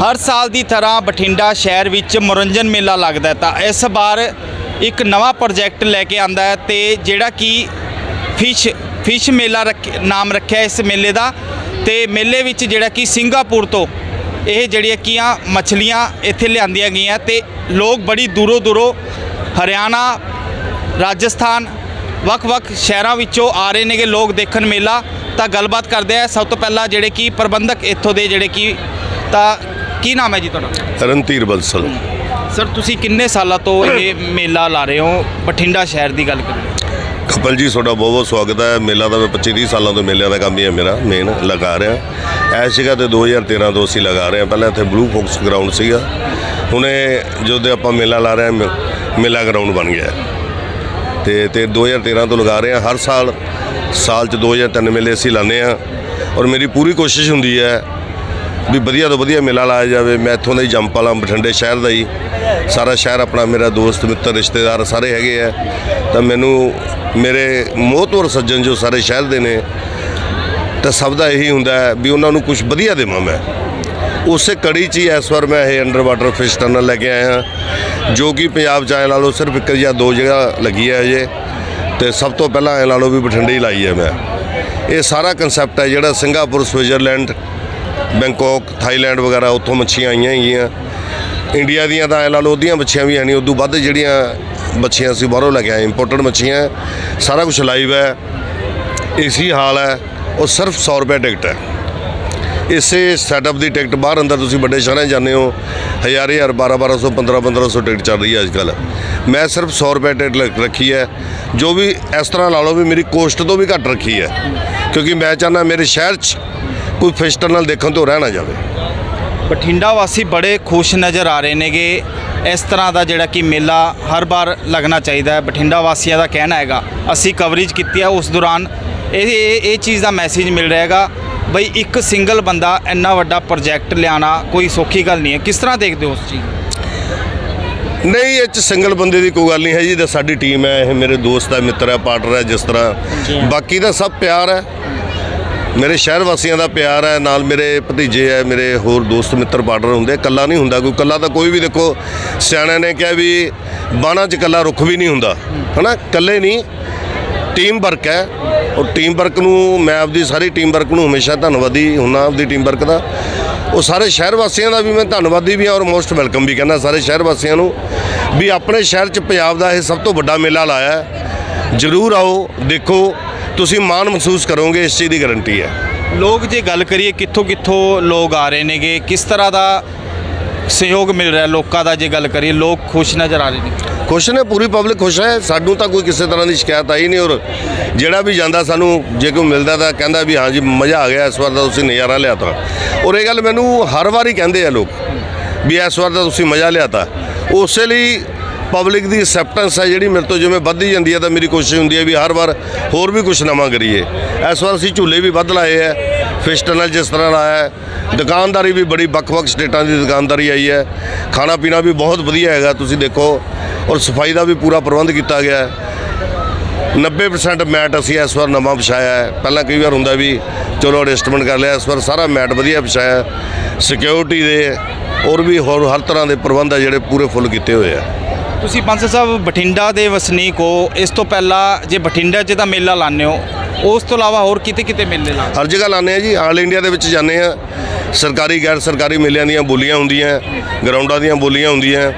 ਹਰ ਸਾਲ ਦੀ ਤਰ੍ਹਾਂ ਬਠਿੰਡਾ ਸ਼ਹਿਰ ਵਿੱਚ ਮਨੋਰੰਜਨ ਮੇਲਾ ਲੱਗਦਾ ਤਾਂ ਇਸ ਵਾਰ ਇੱਕ ਨਵਾਂ ਪ੍ਰੋਜੈਕਟ ਲੈ ਕੇ ਆਂਦਾ ਹੈ ਤੇ ਜਿਹੜਾ ਕਿ ਫਿਸ਼ ਫਿਸ਼ ਮੇਲਾ ਰੱਖ, ਨਾਮ ਰੱਖਿਆ ਇਸ ਮੇਲੇ ਦਾ। ਤੇ ਮੇਲੇ ਵਿੱਚ ਜਿਹੜਾ ਕਿ ਸਿੰਗਾਪੁਰ ਤੋਂ ਇਹ ਜਿਹੜੀਆਂ ਕੀਆਂ ਮੱਛਲੀਆਂ ਇੱਥੇ ਲਿਆਂਦੀਆਂ ਗਈਆਂ ਤੇ ਲੋਕ ਬੜੀ ਦੂਰੋਂ ਦੂਰੋਂ ਹਰਿਆਣਾ, ਰਾਜਸਥਾਨ, ਵੱਖ-ਵੱਖ ਸ਼ਹਿਰਾਂ ਵਿੱਚੋਂ ਆ ਰਹੇ ਨੇਗੇ ਲੋਕ ਦੇਖਣ ਮੇਲਾ। ਤਾਂ ਗੱਲਬਾਤ ਕਰਦੇ ਆ। ਸਭ ਤੋਂ ਪਹਿਲਾਂ ਜਿਹੜੇ ਕਿ ਪ੍ਰਬੰਧਕ ਇੱਥੋਂ ਦੇ ਜਿਹੜੇ ਕਿ ਤਾਂ ਕੀ ਨਾਮ ਹੈ ਜੀ ਤੁਹਾਡਾ? ਰਣਧੀਰ ਬਲਸਲ ਸਰ ਤੁਸੀਂ ਕਿੰਨੇ ਸਾਲਾਂ ਤੋਂ ਇਹ ਮੇਲਾ ਲਾ ਰਹੇ ਹੋ? ਬਠਿੰਡਾ ਸ਼ਹਿਰ ਦੀ ਗੱਲ ਕਰੀਏ। ਕਪਲ ਜੀ ਤੁਹਾਡਾ ਬਹੁਤ ਬਹੁਤ ਸਵਾਗਤ ਹੈ। ਮੇਲਾ ਤਾਂ ਮੈਂ 25 30 ਸਾਲਾਂ ਤੋਂ ਮੇਲਿਆਂ ਦਾ ਕੰਮ ਹੀ ਹੈ ਮੇਰਾ ਮੇਨ ਲਗਾ ਰਿਹਾ। ਐਸ ਜਗ੍ਹਾ ਤੇ 2013 ਤੋਂ ਅਸੀਂ ਲਗਾ ਰਹੇ ਹਾਂ। ਪਹਿਲਾਂ ਇੱਥੇ ਬਲੂ ਫੋਕਸ ਗਰਾਊਂਡ ਸੀਗਾ। ਹੁਣੇ ਜਦੋਂ ਦੇ ਆਪਾਂ ਮੇਲਾ ਲਾ ਰਹੇ ਹਾਂ ਮੇ- ਮੇਲਾ ਗਰਾਊਂਡ ਬਣ ਗਿਆ ਹੈ। ਤੇ ਤੇ 2013 ਤੋਂ ਲਗਾ ਰਹੇ ਹਾਂ। ਹਰ ਸਾਲ ਸਾਲ ਚ 2 ਜਾਂ 3 ਮੇਲੇ ਅਸੀਂ ਲਾਉਂਦੇ ਹਾਂ। ਔਰ ਮੇਰੀ ਪੂਰੀ ਕੋਸ਼ਿਸ਼ ਹੁੰਦੀ ਹੈ ਵੀ ਵਧੀਆ ਤੋਂ ਵਧੀਆ ਮੇਲਾ ਲਾਇਆ ਜਾਵੇ। ਮੈਂ ਇੱਥੋਂ ਦਾ ਹੀ ਜੰਪ ਵਾਲਾ ਬਠਿੰਡੇ ਸ਼ਹਿਰ ਦਾ ਹੀ। ਸਾਰਾ ਸ਼ਹਿਰ ਆਪਣਾ ਮੇਰਾ ਦੋਸਤ, ਮਿੱਤਰ, ਰਿਸ਼ਤੇਦਾਰ ਸਾਰੇ ਹੈਗੇ ਆ। ਤਾਂ ਮੈਨੂੰ ਮੇਰੇ ਮੋਹਤਵਰ ਸੱਜਣ ਜੋ ਸਾਰੇ ਸ਼ਹਿਰ ਦੇ ਨੇ, ਤਾਂ ਸਭ ਦਾ ਇਹੀ ਹੁੰਦਾ ਹੈ ਵੀ ਉਹਨਾਂ ਨੂੰ ਕੁਝ ਵਧੀਆ ਦੇਵਾਂ ਮੈਂ। ਉਸੇ ਕੜੀ 'ਚ ਹੀ ਇਸ ਵਾਰ ਮੈਂ ਇਹ ਅੰਡਰ ਵਾਟਰ ਫਿਸ਼ ਟਨਲ ਲੈ ਕੇ ਆਇਆ। ਹਾਂ ਜੋ ਕਿ ਪੰਜਾਬ 'ਚ ਐਂ ਲਾ ਲਓ, ਸਿਰਫ ਇੱਕ ਜਾਂ ਦੋ ਜਗ੍ਹਾ ਲੱਗੀ ਹੈ ਅਜੇ ਤੇ ਸਭ ਤੋਂ ਪਹਿਲਾਂ ਐਂ ਲਾ ਲਓ ਵੀ ਬਠਿੰਡੇ ਹੀ ਲਾਈ ਹੈ ਮੈਂ। ਇਹ ਸਾਰਾ ਕਨਸੈਪਟ ਹੈ ਜਿਹੜਾ ਸਿੰਗਾਪੁਰ ਸਵਿਟਜ਼ਰਲੈਂਡ ਬੈਂਕਾਕ, ਥਾਈਲੈਂਡ ਵਗੈਰਾ ਉੱਥੋਂ ਮੱਛੀਆਂ ਆਈਆਂ ਹੈਗੀਆਂ। ਇੰਡੀਆ ਦੀਆਂ ਤਾਂ ਐਂ ਲਾ ਲਓ, ਉਹਦੀਆਂ ਮੱਛੀਆਂ ਵੀ ਹੈ ਨਹੀਂ। ਉਦੋਂ ਵੱਧ ਜਿਹੜੀਆਂ ਮੱਛੀਆਂ ਅਸੀਂ ਬਾਹਰੋਂ ਲੈ ਕੇ ਆਏ ਇੰਪੋਰਟਡ ਮੱਛੀਆਂ। ਸਾਰਾ ਕੁਝ ਲਾਈਵ ਹੈ। ਏਸੀ ਹਾਲ ਹੈ। ਉਹ ਸਿਰਫ 100 ਰੁਪਏ ਟਿਕਟ ਹੈ। ਇਸੇ ਸੈਟਅਪ ਦੀ ਟਿਕਟ ਬਾਹਰ ਅੰਦਰ ਤੁਸੀਂ ਵੱਡੇ ਸ਼ਹਿਰਾਂ 'ਚ ਜਾਂਦੇ ਹੋ, ਹਜ਼ਾਰ ਹਜ਼ਾਰ 12 1200 15 1500 ਟਿਕਟ ਚੱਲ ਰਹੀ ਹੈ ਅੱਜ ਕੱਲ ਮੈਂ ਸਿਰਫ 100 ਰੁਪਏ ਟਿਕਟ ਰੱਖੀ ਹੈ। ਜੋ ਵੀ ਇਸ ਤਰ੍ਹਾਂ ਲਾ ਲਓ ਵੀ ਮੇਰੀ ਕੋਸਟ ਤੋਂ ਵੀ ਘੱਟ ਰੱਖੀ ਹੈ। ਕਿਉਂਕਿ ਮੈਂ ਚਾਹੁੰਦਾ ਮੇਰੇ ਸ਼ਹਿਰ 'ਚ ਕੋਈ ਫਿਸ਼ ਟਨਲ ਦੇਖਣ ਤੋਂ ਰਹਿ ਨਾ ਜਾਵੇ। ਬਠਿੰਡਾ ਵਾਸੀ ਬੜੇ ਖੁਸ਼ ਨਜ਼ਰ ਆ ਰਹੇ ਨੇਗੇ। ਇਸ ਤਰ੍ਹਾਂ ਦਾ ਜਿਹੜਾ ਕਿ ਮੇਲਾ ਹਰ ਵਾਰ ਲੱਗਣਾ ਚਾਹੀਦਾ ਹੈ। ਬਠਿੰਡਾ ਵਾਸੀਆਂ ਦਾ ਕਹਿਣਾ ਹੈਗਾ ਅਸੀਂ ਕਵਰੇਜ ਕੀਤੀ ਹੈ ਉਸ ਦੌਰਾਨ। ਇਹ ਇਹ ਚੀਜ਼ ਦਾ ਮੈਸੇਜ ਮਿਲ ਰਿਹਾ ਹੈਗਾ ਬਈ ਇੱਕ ਸਿੰਗਲ ਬੰਦਾ ਇੰਨਾ ਵੱਡਾ ਪ੍ਰੋਜੈਕਟ ਲਿਆਣਾ ਕੋਈ ਸੌਖੀ ਗੱਲ ਨਹੀਂ ਹੈ। ਕਿਸ ਤਰ੍ਹਾਂ ਦੇਖਦੇ ਹੋ ਉਸ ਚੀਜ਼? ਨਹੀਂ ਇਹ ਚ ਸਿੰਗਲ ਬੰਦੇ ਦੀ ਕੋਈ ਗੱਲ ਨਹੀਂ ਹੈ ਜੀ। ਤਾਂ ਸਾਡੀ ਟੀਮ ਹੈ ਇਹ ਮੇਰੇ ਦੋਸਤ ਹੈ ਮਿੱਤਰ ਹੈ ਪਾਰਟਨਰ ਹੈ ਜਿਸ ਤਰ੍ਹਾਂ। ਬਾਕੀ ਦਾ ਸਭ ਪਿਆਰ ਹੈ। ਮੇਰੇ ਸ਼ਹਿਰ ਵਾਸੀਆਂ ਦਾ ਪਿਆਰ ਹੈ, ਨਾਲ ਮੇਰੇ ਭਤੀਜੇ ਹੈ, ਮੇਰੇ ਹੋਰ ਦੋਸਤ, ਮਿੱਤਰ ਪਾਰਟਨਰ ਹੁੰਦੇ ਕੱਲਾ ਨਹੀਂ ਹੁੰਦਾ ਕੋਈ। ਕੱਲਾ ਤਾਂ ਕੋਈ ਵੀ ਦੇਖੋ, ਸਿਆਣਿਆਂ ਨੇ ਕਿਹਾ ਵੀ ਬਾਣਾ ਚ ਕੱਲਾ ਰੁੱਖ ਵੀ ਨਹੀਂ ਹੁੰਦਾ। ਹਨਾ? ਕੱਲੇ ਨਹੀਂ। ਟੀਮ ਵਰਕ ਹੈ। ਔਰ ਟੀਮ ਵਰਕ ਨੂੰ ਮੈਂ ਆਪਦੀ ਸਾਰੀ ਟੀਮ ਵਰਕ ਨੂੰ ਹਮੇਸ਼ਾ ਧੰਨਵਾਦੀ ਹੁੰਨਾ ਆਪਦੀ ਟੀਮ ਵਰਕ ਦਾ। ਉਹ ਸਾਰੇ ਸ਼ਹਿਰ ਵਾਸੀਆਂ ਦਾ ਵੀ ਮੈਂ ਧੰਨਵਾਦੀ ਵੀ ਹਾਂ ਔਰ ਮੋਸਟ ਵੈਲਕਮ ਵੀ ਕਹਿੰਦਾ ਸਾਰੇ ਸ਼ਹਿਰ ਵਾਸੀਆਂ ਨੂੰ ਵੀ ਆਪਣੇ ਸ਼ਹਿਰ 'ਚ ਪੰਜਾਬ ਦਾ ਇਹ ਸਭ ਤੋਂ ਵੱਡਾ ਮੇਲਾ ਲਾਇਆ ਜਰੂਰ ਆਓ, ਦੇਖੋ। ਤੁਸੀਂ ਮਾਣ ਮਹਿਸੂਸ ਕਰੋਗੇ ਇਸ ਚੀਜ਼ ਦੀ ਗਾਰੰਟੀ ਹੈ। ਲੋਕ ਜੇ ਗੱਲ ਕਰੀਏ ਕਿੱਥੋਂ ਕਿੱਥੋਂ ਲੋਕ ਆ ਰਹੇ ਨੇਗੇ ਕਿਸ ਤਰ੍ਹਾਂ ਦਾ ਸਹਿਯੋਗ ਮਿਲ ਰਿਹਾ ਲੋਕਾਂ ਦਾ ਜੇ ਗੱਲ ਕਰੀਏ ਲੋਕ ਖੁਸ਼ ਨਜ਼ਰ ਆ ਰਹੇ ਨੇ? ਖੁਸ਼ ਨੇ ਪੂਰੀ ਪਬਲਿਕ ਖੁਸ਼ ਹੈ ਸਾਨੂੰ ਤਾਂ ਕੋਈ ਕਿਸੇ ਤਰ੍ਹਾਂ ਦੀ ਸ਼ਿਕਾਇਤ ਆਈ ਨਹੀਂ ਔਰ ਜਿਹੜਾ ਵੀ ਜਾਂਦਾ ਸਾਨੂੰ ਜੇ ਕੋਈ ਮਿਲਦਾ ਤਾਂ ਕਹਿੰਦਾ ਵੀ ਹਾਂ ਜੀ ਮਜ਼ਾ ਆ ਗਿਆ ਇਸ ਵਾਰ ਦਾ ਤੁਸੀਂ ਨਜ਼ਾਰਾ ਲਿਆ ਤਾ। ਔਰ ਇਹ ਗੱਲ ਮੈਨੂੰ ਹਰ ਵਾਰ ਕਹਿੰਦੇ ਆ ਲੋਕ ਵੀ ਇਸ ਵਾਰ ਦਾ ਤੁਸੀਂ ਮਜ਼ਾ ਲਿਆ ਤਾ। ਉਸੇ ਲਈ ਪਬਲਿਕ ਦੀ ਐਕਸੈਪਟੈਂਸ ਹੈ ਜਿਹੜੀ ਮੇਰੇ ਤੋਂ ਜਿਵੇਂ ਵੱਧਦੀ ਜਾਂਦੀ ਹੈ ਤਾਂ ਮੇਰੀ ਕੋਸ਼ਿਸ਼ ਹੁੰਦੀ ਹੈ ਵੀ ਹਰ ਵਾਰ ਹੋਰ ਵੀ ਕੁਝ ਨਵਾਂ ਕਰੀਏ। ਇਸ ਵਾਰ ਅਸੀਂ ਝੂਲੇ ਵੀ ਵੱਧ ਲਾਏ ਹੈ ਫਿਸ਼ ਟਨਲ ਜਿਸ ਤਰ੍ਹਾਂ ਲਾਇਆ ਦੁਕਾਨਦਾਰੀ ਵੀ ਬੜੀ ਵੱਖ-ਵੱਖ ਸਟੇਟਾਂ ਦੀ ਦੁਕਾਨਦਾਰੀ ਆਈ ਹੈ। ਖਾਣਾ ਪੀਣਾ ਵੀ ਬਹੁਤ ਵਧੀਆ ਹੈਗਾ, ਤੁਸੀਂ ਦੇਖੋ, ਔਰ ਸਫ਼ਾਈ ਦਾ ਵੀ ਪੂਰਾ ਪ੍ਰਬੰਧ ਕੀਤਾ ਗਿਆ ਹੈ। 90% ਮੈਟ ਅਸੀਂ ਇਸ ਵਾਰ ਨਵਾਂ ਵਿਛਾਇਆ ਹੈ। ਪਹਿਲਾਂ ਕਈ ਵਾਰ ਹੁੰਦਾ ਵੀ, ਚਲੋ ਐਡਜਸਟਮੈਂਟ ਕਰ ਲਿਆ, ਇਸ ਵਾਰ ਸਾਰਾ ਮੈਟ ਵਧੀਆ ਵਿਛਾਇਆ। ਸਿਕਿਉਰਿਟੀ ਦੇ ਔਰ ਵੀ ਹੋਰ ਹਰ ਤਰ੍ਹਾਂ ਦੇ ਪ੍ਰਬੰਧ ਆ ਜਿਹੜੇ ਪੂਰੇ ਫੁੱਲ ਕੀਤੇ ਹੋਏ ਆ। ਤੁਸੀਂ ਬਾਂਸਲ ਸਾਹਿਬ ਬਠਿੰਡਾ ਦੇ ਵਸਨੀਕ ਹੋ, ਇਸ ਤੋਂ ਪਹਿਲਾਂ ਜੇ ਬਠਿੰਡਾ 'ਚ ਤਾਂ ਮੇਲਾ ਲਾਉਂਦੇ ਹੋ, ਉਸ ਤੋਂ ਇਲਾਵਾ ਹੋਰ ਕਿਤੇ ਕਿਤੇ ਮੇਲੇ ਲਾ ਹਰ ਜਗ੍ਹਾ ਲਾਉਂਦੇ ਆ ਜੀ, ਆਲ ਇੰਡੀਆ ਦੇ ਵਿੱਚ ਜਾਂਦੇ ਆ ਸਰਕਾਰੀ, ਗੈਰ ਸਰਕਾਰੀ ਮੇਲਿਆਂ ਦੀਆਂ ਬੋਲੀਆਂ ਹੁੰਦੀਆਂ, ਗਰਾਊਂਡਾਂ ਦੀਆਂ ਬੋਲੀਆਂ ਹੁੰਦੀਆਂ।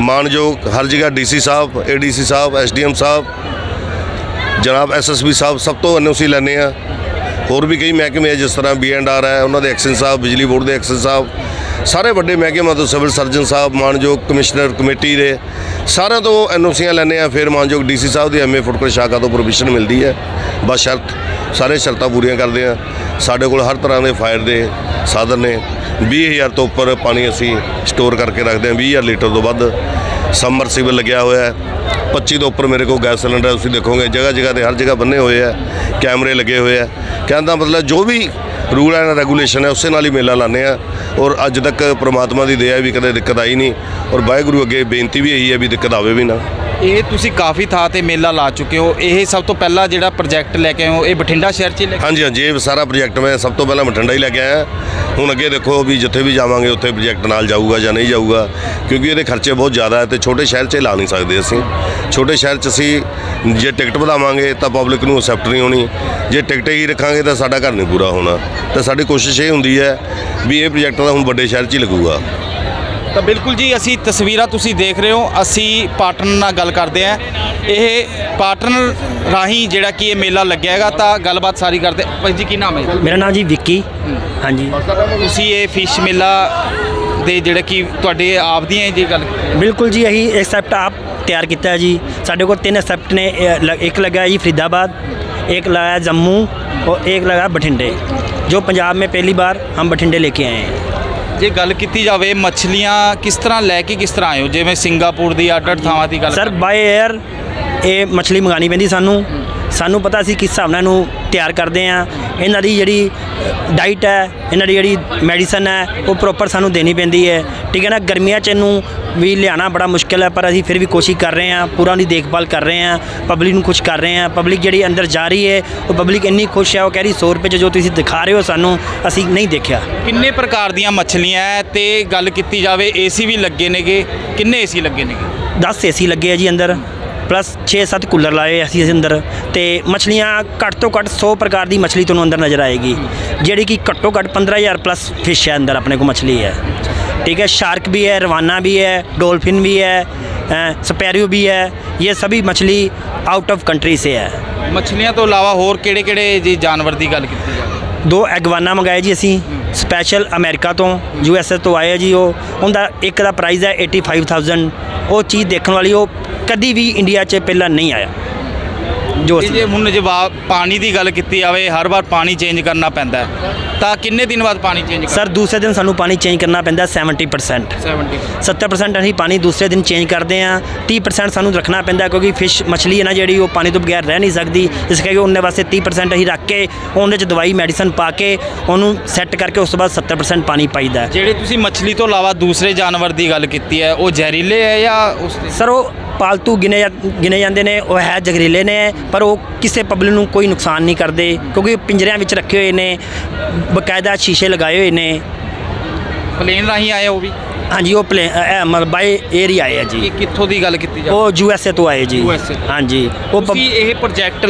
ਮਾਨਯੋਗ ਹਰ ਜਗ੍ਹਾ ਡੀਸੀ ਸਾਹਿਬ ਏਡੀਸੀ ਸਾਹਿਬ ਐਸਡੀਐਮ ਸਾਹਿਬ, ਜਨਾਬ ਐਸਐਸਬੀ ਸਾਹਿਬ, ਸਭ ਤੋਂ ਐਨਓਸੀ ਲੈਂਦੇ ਆ ਹੋਰ ਵੀ ਕਈ ਮਹਿਕਮੇ ਆ ਜਿਸ ਤਰ੍ਹਾਂ ਬੀਐਨਆਰ ਹੈ, ਉਹਨਾਂ ਦੇ ਐਕਸ਼ਨ ਸਾਹਿਬ, ਬਿਜਲੀ ਬੋਰਡ ਦੇ ਐਕਸ਼ਨ ਸਾਹਿਬ ਸਾਰੇ ਵੱਡੇ ਮਹਿਕਮਿਆਂ ਤੋਂ ਸਿਵਲ ਸਰਜਨ ਸਾਹਿਬ, ਮਾਨਯੋਗ ਕਮਿਸ਼ਨਰ ਕਮੇਟੀ ਦੇ, ਸਾਰਿਆਂ ਤੋਂ ਐਨਓਸੀਆਂ ਲੈਂਦੇ ਆ ਫਿਰ ਮਾਨਯੋਗ ਡੀਸੀ ਸਾਹਿਬ ਦੀ ਐਮਏ ਫੁੱਟਕਰ ਸ਼ਾਖਾ ਤੋਂ ਪਰਮਿਸ਼ਨ ਮਿਲਦੀ ਹੈ। ਬਸ ਸ਼ਰਤ, ਸਾਰੇ ਸ਼ਰਤਾਂ ਪੂਰੀਆਂ ਕਰਦੇ ਆ ਸਾਡੇ ਕੋਲ ਹਰ ਤਰ੍ਹਾਂ ਦੇ ਫਾਇਰ ਦੇ ਸਾਧਨ ਨੇ। 20000 ਤੋਂ ਉੱਪਰ ਪਾਣੀ ਅਸੀਂ ਸਟੋਰ ਕਰਕੇ ਰੱਖਦੇ ਹਾਂ 20000 ਲੀਟਰ ਤੋਂ ਵੱਧ। ਸਮਰਸੀਬਲ ਲੱਗਿਆ ਹੋਇਆ ਹੈ। 25 ਤੋਂ ਉੱਪਰ ਮੇਰੇ ਕੋਲ ਗੈਸ ਸਿਲੰਡਰ ਤੁਸੀਂ ਦੇਖੋਗੇ ਜਗ੍ਹਾ ਜਗ੍ਹਾ ਤੇ ਹਰ ਜਗ੍ਹਾ ਬੰਨੇ ਹੋਏ ਆ ਕੈਮਰੇ ਲੱਗੇ ਹੋਏ ਆ ਕਹਿੰਦਾ ਮਤਲਬ ਜੋ ਵੀ ਰੂਲ ਐਂਡ ਰੈਗੂਲੇਸ਼ਨ ਹੈ, ਉਸੇ ਨਾਲ ਹੀ ਮੇਲਾ ਲਾਉਂਦੇ ਆ ਔਰ ਅੱਜ ਤੱਕ ਪ੍ਰਮਾਤਮਾ ਦੀ ਦਇਆ ਵੀ ਕਦੇ ਦਿੱਕਤ ਆਈ ਨਹੀਂ। ਔਰ ਵਾਹਿਗੁਰੂ ਅੱਗੇ ਬੇਨਤੀ ਵੀ ਇਹੀ ਹੈ ਵੀ ਦਿੱਕਤ ਆਵੇ ਵੀ ਨਾ। ਇਹ ਤੁਸੀਂ ਕਾਫੀ ਥਾਂ ਤੇ ਮੇਲਾ ਲਾ ਚੁੱਕੇ ਹੋ। ਇਹ ਸਭ ਤੋਂ ਪਹਿਲਾਂ ਜਿਹੜਾ ਪ੍ਰੋਜੈਕਟ ਲੈ ਕੇ ਆਏ ਹੋ, ਇਹ ਬਠਿੰਡਾ ਸ਼ਹਿਰ 'ਚ ਹੀ ਲੈ ਕੇ ਹਾਂਜੀ ਹਾਂਜੀ, ਇਹ ਸਾਰਾ ਪ੍ਰੋਜੈਕਟ ਮੈਂ ਸਭ ਤੋਂ ਪਹਿਲਾਂ ਬਠਿੰਡਾ ਹੀ ਲੈ ਕੇ ਆਇਆ। ਹੁਣ ਅੱਗੇ ਦੇਖੋ ਵੀ ਜਿੱਥੇ ਵੀ ਜਾਵਾਂਗੇ, ਉੱਥੇ ਪ੍ਰੋਜੈਕਟ ਨਾਲ ਜਾਊਗਾ ਜਾਂ ਨਹੀਂ ਜਾਊਗਾ, ਕਿਉਂਕਿ ਇਹਦੇ ਖਰਚੇ ਬਹੁਤ ਜ਼ਿਆਦਾ ਹੈ ਤੇ ਛੋਟੇ ਸ਼ਹਿਰ 'ਚ ਇਹ ਲਾ ਨਹੀਂ ਸਕਦੇ ਅਸੀਂ। ਛੋਟੇ ਸ਼ਹਿਰ 'ਚ ਅਸੀਂ ਜੇ ਟਿਕਟ ਵਧਾਵਾਂਗੇ ਤਾਂ ਪਬਲਿਕ ਨੂੰ ਅਸੈਪਟ ਨਹੀਂ ਹੋਣੀ। ਜੇ ਟਿਕਟ ਹੀ ਰੱਖਾਂਗੇ ਤਾਂ ਸਾਡਾ ਘਰ ਨਹੀਂ ਪੂਰਾ ਹੋਣਾ। ਤਾਂ ਸਾਡੀ ਕੋਸ਼ਿਸ਼ ਇਹ ਹੁੰਦੀ ਹੈ ਵੀ ਇਹ ਪ੍ਰੋਜੈਕਟ ਤਾਂ ਹੁਣ ਵੱਡੇ ਸ਼ਹਿਰ 'ਚ ਹੀ ਲੱਗੂਗਾ। ਤਾਂ ਬਿਲਕੁਲ ਜੀ ਅਸੀਂ ਤਸਵੀਰਾਂ ਤੁਸੀਂ ਦੇਖ ਰਹੇ ਹੋ ਅਸੀਂ ਪਾਰਟਨਰ ਨਾਲ ਗੱਲ ਕਰਦੇ ਹਾਂ ਇਹ ਪਾਰਟਨਰ ਰਾਹੀਂ ਜਿਹੜਾ ਕਿ ਇਹ ਮੇਲਾ ਲੱਗਿਆ ਹੈਗਾ ਤਾਂ ਗੱਲਬਾਤ ਸਾਰੀ ਕਰਦੇ ਭਾਈ ਜੀ ਕੀ ਨਾਮ ਹੈ ਮੇਰਾ ਨਾਮ ਜੀ ਵਿੱਕੀ ਹਾਂਜੀ ਤੁਸੀਂ ਇਹ ਫਿਸ਼ ਮੇਲਾ ਦੇ ਜਿਹੜਾ ਕਿ ਤੁਹਾਡੇ ਆਪ ਦੀਆਂ ਜੀ ਗੱਲ ਬਿਲਕੁਲ ਜੀ ਅਸੀਂ ਐਕਸੈਪਟ ਆਪ ਤਿਆਰ ਕੀਤਾ ਹੈ ਜੀ ਸਾਡੇ ਕੋਲ ਤਿੰਨ ਐਕਸੈਪਟ ਨੇ ਇਹ ਲ- ਇੱਕ लगा जी फरीदाबाद एक लगा जम्मू और एक लगा बठिंडे जो पंजाब में पहली बार हम बठिंडे लेके आए हैं ਜੇ ਗੱਲ ਕੀਤੀ ਜਾਵੇ ਮੱਛਲੀਆਂ ਕਿਸ ਤਰ੍ਹਾਂ ਲੈ ਕੇ ਕਿਸ ਤਰ੍ਹਾਂ ਆਏ ਹੋ? ਜਿਵੇਂ ਸਿੰਗਾਪੁਰ ਦੀ ਅੱਡ ਅੱਡ ਥਾਵਾਂ ਦੀ ਗੱਲ ਸਰ ਬਾਏ 에ਅਰ ਇਹ ਮਛਲੀ ਮੰਗਾਣੀ ਪੈਂਦੀ ਸਾਨੂੰ। ਸਾਨੂੰ ਪਤਾ ਸੀ ਕਿਸ ਹਿਸਾਬ ਨਾਲ ਇਹਨੂੰ ਤਿਆਰ ਕਰਦੇ ਆ ਇਹਨਾਂ ਦੀ ਜਿਹੜੀ ਡਾਈਟ ਹੈ ਇਹਨਾਂ ਦੀ ਜਿਹੜੀ ਮੈਡੀਸਨ ਹੈ ਉਹ ਪ੍ਰੋਪਰ ਸਾਨੂੰ ਦੇਣੀ ਪੈਂਦੀ ਹੈ। ਠੀਕ ਹੈ ਨਾ ਗਰਮੀਆਂ 'ਚ ਇਹਨੂੰ ਵੀ ਲਿਆਉਣਾ ਬੜਾ ਮੁਸ਼ਕਿਲ ਹੈ ਪਰ ਅਸੀਂ ਫਿਰ ਵੀ ਕੋਸ਼ਿਸ਼ ਕਰ ਰਹੇ ਹਾਂ ਪੂਰਾ ਉਹਦੀ ਦੇਖਭਾਲ ਕਰ ਰਹੇ ਹਾਂ ਪਬਲਿਕ ਨੂੰ ਖੁਸ਼ ਕਰ ਰਹੇ ਹਾਂ। ਪਬਲਿਕ ਜਿਹੜੀ ਅੰਦਰ ਜਾ ਰਹੀ ਹੈ ਉਹ ਪਬਲਿਕ ਇੰਨੀ ਖੁਸ਼ ਹੈ ਉਹ ਕਹਿ ਰਹੀ 100 ਰੁਪਏ 'ਚ ਜੋ ਤੁਸੀਂ ਦਿਖਾ ਰਹੇ ਹੋ ਸਾਨੂੰ ਅਸੀਂ ਨਹੀਂ ਦੇਖਿਆ। ਕਿੰਨੇ ਪ੍ਰਕਾਰ ਦੀਆਂ ਮੱਛਲੀਆਂ ਹੈ ਤੇ ਗੱਲ ਕੀਤੀ ਜਾਵੇ ਏਸੀ ਵੀ ਲੱਗੇ ਨੇਗੇ ਕਿੰਨੇ ਏਸੀ ਲੱਗੇ ਨੇਗੇ? 10 ਏਸੀ ਲੱਗੇ ਆ ਜੀ ਅੰਦਰ। ਪਲੱਸ 6-7 ਕੂਲਰ ਲਾਏ ਅਸੀਂ ਇਸ ਅੰਦਰ ਤੇ ਮਛਲੀਆਂ ਘੱਟ ਤੋਂ ਘੱਟ 100 ਪ੍ਰਕਾਰ ਦੀ ਮਛਲੀ ਤੁਹਾਨੂੰ ਅੰਦਰ ਨਜ਼ਰ ਆਏਗੀ ਜਿਹੜੀ ਕਿ ਘੱਟੋ ਘੱਟ 15000 ਪਲੱਸ ਫਿਸ਼ ਹੈ ਅੰਦਰ ਆਪਣੇ ਕੋਲ ਮਛਲੀ ਹੈ ठीक है शार्क भी है रवाना भी है डॉल्फिन भी है स्पैरियो भी है ये सभी मछली आउट ऑफ कंट्री से है ਮੱਛਲੀਆਂ ਤੋਂ ਇਲਾਵਾ ਹੋਰ ਕਿਹੜੇ ਕਿਹੜੇ ਜੀ ਜਾਨਵਰ ਦੀ ਗੱਲ ਕੀਤੀ ਜਾਵੇ ਦੋ ਐਗਵਾਨਾ ਮੰਗਾਏ ਜੀ ਅਸੀਂ ਸਪੈਸ਼ਲ ਅਮਰੀਕਾ ਤੋਂ ਯੂ ਐਸ ਏ ਤੋਂ ਆਏ ਆ ਜੀ ਉਹ ਉਹਦਾ ਇੱਕ ਦਾ ਪ੍ਰਾਈਸ ਹੈ 85000 ਉਹ ਚੀਜ਼ ਦੇਖਣ ਵਾਲੀ ਉਹ ਕਦੀ ਵੀ ਇੰਡੀਆ 'ਚ ਪਹਿਲਾਂ ਨਹੀਂ ਆਇਆ। ਜੋ ਅਸੀਂ ਜੇ ਹੁਣ ਜਵਾਬ ਪਾਣੀ ਦੀ ਗੱਲ ਕੀਤੀ ਜਾਵੇ ਹਰ ਵਾਰ ਪਾਣੀ ਚੇਂਜ ਕਰਨਾ ਪੈਂਦਾ ਹੈ, ਤਾਂ ਕਿੰਨੇ ਦਿਨ ਬਾਅਦ ਪਾਣੀ ਚੇਂਜ ਸਰ ਦੂਸਰੇ ਦਿਨ ਸਾਨੂੰ ਪਾਣੀ ਚੇਂਜ ਕਰਨਾ ਪੈਂਦਾ 70% 70 70% ਅਸੀਂ ਪਾਣੀ ਦੂਸਰੇ ਦਿਨ ਚੇਂਜ ਕਰਦੇ ਹਾਂ। 30% ਸਾਨੂੰ ਰੱਖਣਾ ਪੈਂਦਾ ਕਿਉਂਕਿ ਫਿਸ਼ ਮਛਲੀ ਹੈ ਨਾ ਜਿਹੜੀ ਉਹ ਪਾਣੀ ਤੋਂ ਬਗੈਰ ਰਹਿ ਨਹੀਂ ਸਕਦੀ। ਇਸ ਕਰਕੇ ਉਹਨੇ ਵਾਸਤੇ 30% ਅਸੀਂ ਰੱਖ ਕੇ ਉਹਦੇ ਚ ਦਵਾਈ ਮੈਡੀਸਨ ਪਾ ਕੇ ਉਹਨੂੰ ਸੈੱਟ ਕਰਕੇ ਉਸ ਤੋਂ ਬਾਅਦ 70% ਪਾਣੀ ਪਾਈਦਾ ਜਿਹੜੇ ਤੁਸੀਂ ਮੱਛਲੀ ਤੋਂ ਇਲਾਵਾ ਦੂਸਰੇ ਜਾਨਵਰ ਦੀ ਗੱਲ ਕੀਤੀ ਹੈ ਉਹ ਜ਼ਹਿਰੀਲੇ ਹੈ ਜਾਂ ਉਸ ਸਰ ਉਹ ਪਾਲਤੂ ਗਿਣੇ ਜਾ- ਗਿਣੇ ਜਾਂਦੇ ਨੇ, ਉਹ ਹੈ ਜ਼ਹਿਰੀਲੇ ਨੇ, ਪਰ ਉਹ ਕਿਸੇ ਪਬਲਿਕ ਨੂੰ ਕੋਈ ਨੁਕਸਾਨ ਨਹੀਂ ਕਰਦੇ ਕਿਉਂਕਿ ਪਿੰਜਰਿਆਂ ਵਿੱਚ ਰੱਖੇ ਹੋਏ ਨੇ, ਬਕਾਇਦਾ ਸ਼ੀਸ਼ੇ ਲਗਾਏ ਹੋਏ ਨੇ। ਪਲੇਨ ਰਾਹੀਂ ਆਏ ਉਹ ਵੀ? ਹਾਂਜੀ ਉਹ ਪਲੇ ਮਤਲਬ ਬਾਈ ਏਰੀਆ ਆਏ ਆ ਜੀ। ਇਹ ਕਿੱਥੋਂ ਦੀ ਗੱਲ ਕੀਤੀ ਜਾਵੇ ਉਹ ਯੂ ਐਸ ਏ ਤੋਂ ਆਏ ਜੀ। USA ਹਾਂਜੀ। ਉਹ ਤੁਸੀਂ ਇਹ ਪ੍ਰੋਜੈਕਟ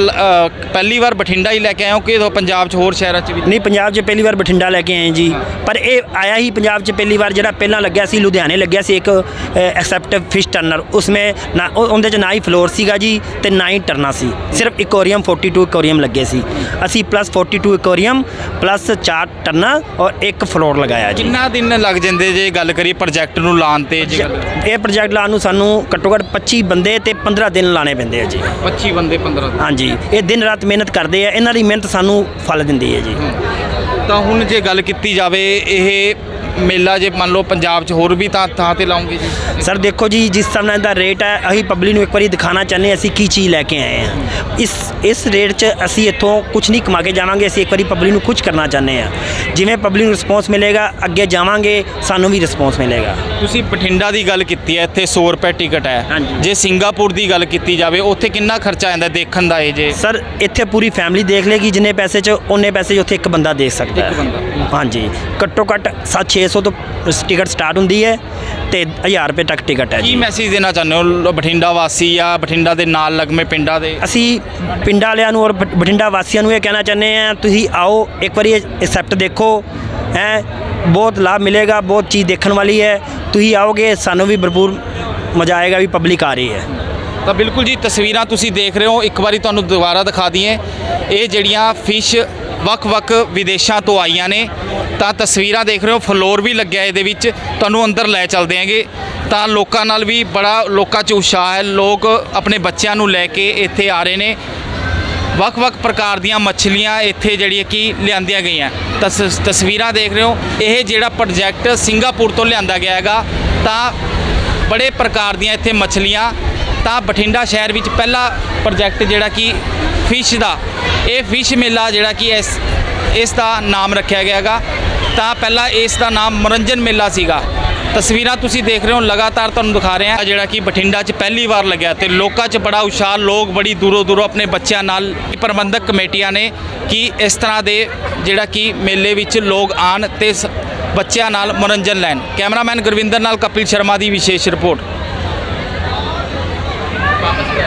ਪਹਿਲੀ ਵਾਰ ਬਠਿੰਡਾ ਹੀ ਲੈ ਕੇ ਆਏ ਹੋ ਕਿ ਪੰਜਾਬ 'ਚ ਹੋਰ ਸ਼ਹਿਰਾਂ 'ਚ ਵੀ? ਨਹੀਂ ਪੰਜਾਬ 'ਚ ਪਹਿਲੀ ਵਾਰ ਬਠਿੰਡਾ ਲੈ ਕੇ ਆਏ ਜੀ। ਪਰ ਇਹ ਆਇਆ ਹੀ ਪੰਜਾਬ 'ਚ ਪਹਿਲੀ ਵਾਰ ਜਿਹੜਾ ਪਹਿਲਾਂ ਲੱਗਿਆ ਸੀ ਲੁਧਿਆਣੇ ਲੱਗਿਆ ਸੀ ਇੱਕ ਐਕਸੈਪਟਿਵ ਫਿਸ਼ ਟਰਨਰ ਉਸਮੇ ਨਾ ਉਹ- ਉਹਦੇ 'ਚ ਨਾ ਹੀ ਫਲੋਰ ਸੀਗਾ ਜੀ ਤੇ ਨਾ ਹੀ ਟਰਨਾ ਸੀ। ਸਿਰਫ ਇਕੋਰੀਅਮ 42 ਇਕੋਰੀਅਮ ਲੱਗੇ ਸੀ। ਅਸੀਂ ਪਲੱਸ 42 ਇਕੋਰੀਅਮ ਪਲੱਸ ਚਾਰ ਟਰਨਾ ਔਰ ਇੱਕ ਫਲੋਰ ਲਗਾਇਆ ਜੀ। ਕਿੰਨਾ ਦਿਨ ਲੱਗ ਜਾਂਦੇ ਜੇ ਗੱਲ ਕਰੀਏ ਪ੍ਰੋਜੈਕਟ ਨੂੰ ਲਾਉਣ ਤੇ ਜੇ ਗੱਲ ਇਹ ਪ੍ਰੋਜੈਕਟ ਲਾਉਣ ਨੂੰ ਸਾਨੂੰ ਘੱਟੋ ਘੱਟ 25 ਬੰਦੇ ਤੇ 15 ਦਿਨ ਲਾਣੇ ਪੈਂਦੇ ਆ ਜੀ। 25 ਬੰਦੇ 15 ਦਿਨ। ਹਾਂਜੀ ਇਹ ਦਿਨ ਰਾਤ ਮਿਹਨਤ ਕਰਦੇ ਆ ਇਹਨਾਂ ਦੀ ਮਿਹਨਤ ਸਾਨੂੰ ਫਲ ਦਿੰਦੀ ਹੈ ਜੀ। ਤਾਂ ਹੁਣ ਜੇ ਗੱਲ ਕੀਤੀ ਜਾਵੇ ਇਹ ਮੇਲਾ ਜੇ ਮੰਨ ਲਓ ਪੰਜਾਬ 'ਚ ਹੋਰ ਵੀ ਤਾਂ ਥਾਂ ਤੇ ਲਾਉਂਗੇ ਜੀ। ਸਰ ਦੇਖੋ ਜੀ ਜਿਸ ਤਰ੍ਹਾਂ ਨਾਲ ਦਾ ਰੇਟ ਹੈ ਅਸੀਂ ਪਬਲਿਕ ਨੂੰ ਇੱਕ ਵਾਰੀ ਦਿਖਾਣਾ ਚਾਹੁੰਦੇ ਹਾਂ ਅਸੀਂ ਕੀ ਚੀਜ਼ ਲੈ ਕੇ ਆਏ ਹਾਂ। ਇਸ ਇਸ ਰੇਟ 'ਚ ਅਸੀਂ ਇੱਥੋਂ ਕੁਝ ਨਹੀਂ ਕਮਾ ਕੇ ਜਾਵਾਂਗੇ ਅਸੀਂ ਇੱਕ ਵਾਰੀ ਪਬਲਿਕ ਨੂੰ ਖੁਸ਼ ਕਰਨਾ ਚਾਹੁੰਦੇ ਹਾਂ। ਜਿਵੇਂ ਪਬਲਿਕ ਨੂੰ ਰਿਸਪੌਂਸ ਮਿਲੇਗਾ ਅੱਗੇ ਜਾਵਾਂਗੇ ਸਾਨੂੰ ਵੀ ਰਿਸਪੌਂਸ ਮਿਲੇਗਾ। ਤੁਸੀਂ ਬਠਿੰਡਾ ਦੀ ਗੱਲ ਕੀਤੀ ਹੈ ਇੱਥੇ 100 ਰੁਪਏ ਟਿਕਟ ਹੈ। ਜੇ ਸਿੰਗਾਪੁਰ ਦੀ ਗੱਲ ਕੀਤੀ ਜਾਵੇ ਉੱਥੇ ਕਿੰਨਾ ਖਰਚਾ ਆਉਂਦਾ ਦੇਖਣ ਦਾ ਇਹ ਜੇ? ਸਰ ਇੱਥੇ ਪੂਰੀ ਫੈਮਿਲੀ ਦੇਖ ਲੇਗੀ ਜਿੰਨੇ ਪੈਸੇ 'ਚ ਉਹਨੇ ਪੈਸੇ 'ਚ ਉੱਥੇ ਇੱਕ ਬੰਦਾ ਦੇਖ ਸਕਦਾ ਇੱਕ ਹੈ ਬੰਦਾ। ਹਾਂਜੀ ਘੱਟੋ ਘੱਟ 7-600 ਤੋਂ ਟਿਕਟ ਸਟਾਰਟ ਹੁੰਦੀ ਹੈ ਤੇ 1000 ਰੁਪਏ ਤੱਕ ਟਿਕਟ ਹੈ ਕੀ ਜੀ। ਮੈਸੇਜ ਦੇਣਾ ਚਾਹੁੰਦੇ ਹੋ? ਲ- ਬਠਿੰਡਾ ਵਾਸੀ ਜਾਂ ਬਠਿੰਡਾ ਦੇ ਨਾਲ ਲੱਗਵੇਂ ਪਿੰਡਾਂ ਦੇ? ਅਸੀਂ ਪਿੰਡਾਂ ਵਾਲਿਆਂ ਨੂੰ ਔਰ ਬਠ- ਬਠਿੰਡਾ ਵਾਸੀਆਂ ਨੂੰ ਇਹ ਕਹਿਣਾ ਚਾਹੁੰਦੇ ਹਾਂ ਤੁਸੀਂ ਆਓ ਇੱਕ ਵਾਰੀ ਐਕਸੈਪਟ ਦੇਖੋ ਹੈ ਬਹੁਤ ਲਾਭ ਮਿਲੇਗਾ ਬਹੁਤ ਚੀਜ਼ ਦੇਖਣ ਵਾਲੀ ਹੈ ਤੁਸੀਂ ਆਓਗੇ ਸਾਨੂੰ ਵੀ ਭਰਪੂਰ ਮਜ਼ਾ ਆਏਗਾ ਵੀ ਪਬਲਿਕ ਆ ਰਹੀ ਹੈ। ਤਾਂ ਬਿਲਕੁਲ ਜੀ ਤਸਵੀਰਾਂ ਤੁਸੀਂ ਦੇਖ ਰਹੇ ਹੋ ਇੱਕ ਵਾਰੀ ਤੁਹਾਨੂੰ ਦੁਬਾਰਾ ਦਿਖਾ ਦਈਏ ਇਹ ਜਿਹੜੀਆਂ ਫਿਸ਼ ਵੱਖ-ਵੱਖ ਵਿਦੇਸ਼ਾਂ ਤੋਂ ਆਈਆਂ ਨੇ। ਤਾਂ ਤਸਵੀਰਾਂ ਦੇਖ ਰਹੇ ਹੋ, ਫਲੋਰ ਵੀ ਲੱਗਿਆ ਇਹਦੇ ਵਿੱਚ। ਤੁਹਾਨੂੰ ਅੰਦਰ ਲੈ ਚੱਲਦੇ ਆਂਗੇ ਤਾਂ ਲੋਕਾਂ ਨਾਲ ਵੀ ਬੜਾ ਲੋਕਾਂ 'ਚ ਉਤਸ਼ਾਹ ਹੈ। ਲੋਕ ਆਪਣੇ ਬੱਚਿਆਂ ਨੂੰ ਲੈ ਕੇ ਇੱਥੇ ਆ ਰਹੇ ਨੇ। ਵੱਖ-ਵੱਖ ਪ੍ਰਕਾਰ ਦੀਆਂ ਮੱਛਲੀਆਂ ਇੱਥੇ ਜਿਹੜੀਆਂ ਕਿ ਲਿਆਂਦੀਆਂ ਗਈਆਂ। ਤਸ, ਤਸਵੀਰਾਂ ਦੇਖ ਰਹੇ ਹੋ। ਇਹ ਜਿਹੜਾ ਪ੍ਰੋਜੈਕਟ ਸਿੰਗਾਪੁਰ ਤੋਂ ਲਿਆਂਦਾ ਗਿਆ ਹੈਗਾ। ਤਾਂ ਬੜੇ ਪ੍ਰਕਾਰ ਦੀਆਂ ਇੱਥੇ ਮੱਛਲੀਆਂ ਤਾਂ ਬਠਿੰਡਾ ਸ਼ਹਿਰ ਵਿੱਚ ਪਹਿਲਾ ਪ੍ਰੋਜੈਕਟ ਜਿਹੜਾ ਕਿ ਫਿਸ਼ ਦਾ, ਇਹ ਫਿਸ਼ ਮੇਲਾ ਜਿਹੜਾ ਕਿ ਇਸ ਇਸ ਦਾ ਨਾਮ ਰੱਖਿਆ ਗਿਆ ਹੈਗਾ। ਤਾਂ ਪਹਿਲਾਂ ਇਸ ਦਾ ਨਾਮ ਮਨੋਰੰਜਨ ਮੇਲਾ ਸੀਗਾ। ਤਸਵੀਰਾਂ ਤੁਸੀਂ ਦੇਖ ਰਹੇ ਹੋ, ਲਗਾਤਾਰ ਤੁਹਾਨੂੰ ਦਿਖਾ ਰਹੇ ਹਾਂ ਜਿਹੜਾ ਕਿ ਬਠਿੰਡਾ 'ਚ ਪਹਿਲੀ ਵਾਰ ਲੱਗਿਆ। ਤੇ ਲੋਕਾਂ 'ਚ ਬੜਾ ਉਸ਼ਾਹ ਲੋਕ ਬੜੀ ਦੂਰੋਂ ਦੂਰੋਂ ਆਪਣੇ ਬੱਚਿਆਂ ਨਾਲ, ਪ੍ਰਬੰਧਕ ਕਮੇਟੀਆਂ ਨੇ ਕਿ ਇਸ ਤਰ੍ਹਾਂ ਦੇ ਜਿਹੜਾ ਕਿ ਮੇਲੇ ਵਿੱਚ ਲੋਕ ਆਣ ਤੇ ਸ- ਬੱਚਿਆਂ ਨਾਲ ਮਨੋਰੰਜਨ ਲੈਣ। ਕੈਮਰਾਮੈਨ ਗੁਰਵਿੰਦਰ ਨਾਲ ਕਪਿਲ ਸ਼ਰਮਾ ਦੀ ਵਿਸ਼ੇਸ਼ ਰਿਪੋਰਟ। machen.